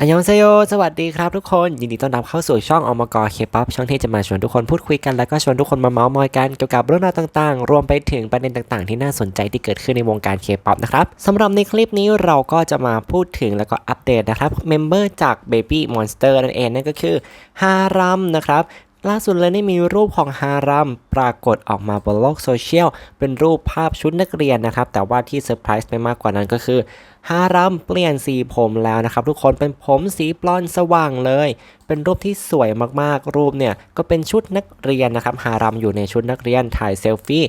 อันยองเซโย สวัสดีครับทุกคน ยินดีต้อนรับเข้าสู่ช่องอมกรเคป๊อปช่องที่จะมาชวนทุกคนพูดคุยกัน แล้วก็ชวนทุกคนมาเมาส์มอยกันเกี่ยวกับเรื่องราวต่างๆ รวมไปถึงประเด็นต่างๆ ที่น่าสนใจที่เกิดขึ้นในวงการเคป๊อปนะครับสำหรับในคลิปนี้เราก็จะมาพูดถึงแล้วก็อัปเดตนะครับเมมเบอร์จาก Baby Monster นั่นเองนั่นก็คือฮารัมนะครับ ล่าสุดเลยได้มีรูปของฮารัมปรากฏออกมาบนโลกโซเชียล เป็นรูปภาพชุดนักเรียนนะครับ แต่ว่าที่เซอร์ไพรส์ไปมากกว่านั้นก็คือฮารัมเปลี่ยนสีผมแล้วนะครับ ทุกคนเป็นผมสีบลอนสว่างเลย เป็นรูปที่สวยมากๆ รูปเนี่ยก็เป็นชุดนักเรียนนะครับฮารัมอยู่ในชุดนักเรียนถ่ายเซลฟี่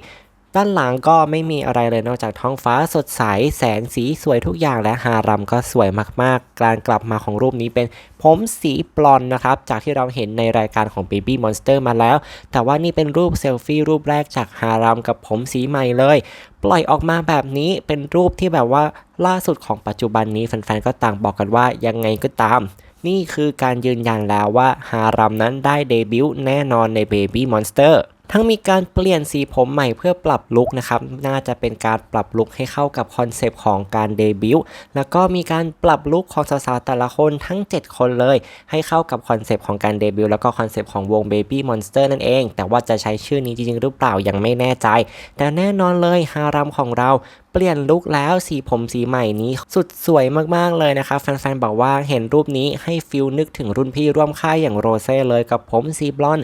ด้านหลังก็ไม่มีอะไรเลยนอกจากท้องฟ้าสดใส แสงสีสวยทุกอย่างและฮารำก็สวยมากๆ การกลับมาของรูปนี้เป็นผมสีบลอนนะครับ จากที่เราเห็นในรายการของ Baby Monster มาแล้ว แต่ว่านี่เป็นรูปเซลฟี่รูปแรกจากฮารำกับผมสีใหม่เลย ปล่อยออกมาแบบนี้เป็นรูปที่แบบว่าล่าสุดของปัจจุบันนี้แฟนๆก็ต่างบอกกันว่ายังไงก็ตามนี่คือการยืนยันแล้วว่าฮารัมนั้นได้เดบิวต์แน่นอนใน Baby Monster ทั้งมีการเปลี่ยนสีผมใหม่เพื่อปรับลุคนะครับ น่าจะเป็นการปรับลุคให้เข้ากับคอนเซปต์ของการเดบิวต์ แล้วก็มีการปรับลุคของสาวๆแต่ละคนทั้ง 7 คนเลย ให้เข้ากับคอนเซปต์ของการเดบิวต์แล้วก็คอนเซปต์ของวง Baby Monster นั่นเอง แต่ว่าจะใช้ชื่อนี้จริงๆหรือเปล่ายังไม่แน่ใจ แต่แน่นอนเลยฮารัมของเราเปลี่ยนลุคแล้วสีผมสีใหม่นี้สุดสวยมากๆเลยนะครับแฟนๆบอกว่าเห็นรูปนี้ให้ฟิลนึกถึงรุ่นพี่ร่วมค่ายอย่างโรเซ่เลยกับผมสีบลอนด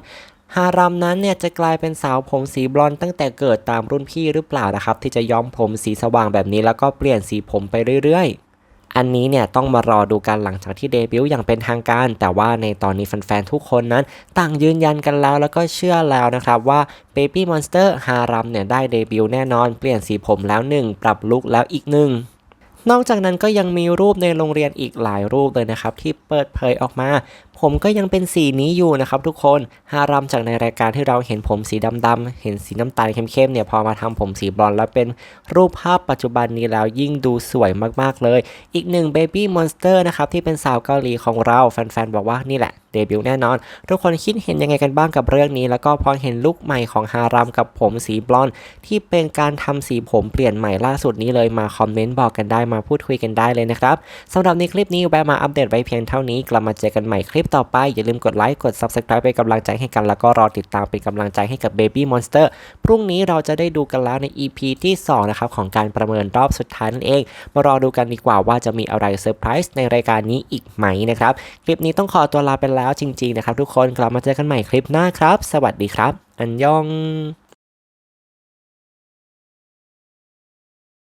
ฮารัมนั้นเนี่ยจะกลายเป็นสาวผมสีบลอนด์ตั้งแต่เกิดตามรุ่นพี่หรือเปล่านะครับ ที่จะย้อมผมสีสว่างแบบนี้แล้วก็เปลี่ยนสีผมไปเรื่อยๆ อันนี้เนี่ยต้องมารอดูกันหลังจากที่เดบิวต์อย่างเป็นทางการ แต่ว่าในตอนนี้แฟนๆทุกคนนั้น ต่างยืนยันกันแล้วแล้วก็เชื่อแล้วนะครับว่า Baby Monster ฮารัมเนี่ยได้เดบิวต์แน่นอน เปลี่ยนสีผมแล้วหนึ่งปรับลุคแล้วอีกหนึ่ง นอกจากนั้นก็ยังมีรูปในโรงเรียนอีกหลายรูปเลยนะครับ ที่เปิดเผยออกมา ผมก็ยังเป็นสีนี้อยู่นะครับ ทุกคนฮารำจากในรายการที่เราเห็นผมสีดำๆเห็นสีน้ำตาลเข้มๆเนี่ยพอมาทำผมสีบลอนด์แล้วเป็นรูปภาพปัจจุบันนี้แล้วยิ่งดูสวยมากๆเลย อีกหนึ่ง Baby Monster นะครับที่เป็นสาวเกาหลีของเราแฟนๆบอกว่านี่แหละเดบิวต์แน่นอน ทุกคนคิดเห็นยังไงกันบ้างกับเรื่องนี้ แล้วก็พอเห็นลุคใหม่ของฮารามกับผมสีบลอนด์ที่เป็นการทำสีผมเปลี่ยนใหม่ล่าสุดนี้เลยมาคอมเมนต์บอกกันได้มาพูดคุยกันได้เลยนะครับสำหรับในคลิปนี้แวะมาอัปเดตไว้เพียงเท่านี้ กลับมาเจอกันใหม่คลิปต่อไป อย่าลืมกดไลค์กด Subscribe เป็นกำลังใจให้กัน แล้วก็รอติดตามเป็นกำลังใจให้กับ Baby Monster พรุ่งนี้เราจะได้ดูกันแล้วใน EP ที่2นะครับของการประเมินรอบสุดท้ายนั่นเอง มารอดูกันดีกว่าว่าจะมีอะไรเซอร์ไพรส์ในรายการนี้อีกไหมนะครับคลิปนี้ต้องขอตัวลาไปแล้วจริงๆนะครับทุกคนกลับมาเจอกันใหม่คลิปหน้าครับ สวัสดีครับ อันยอง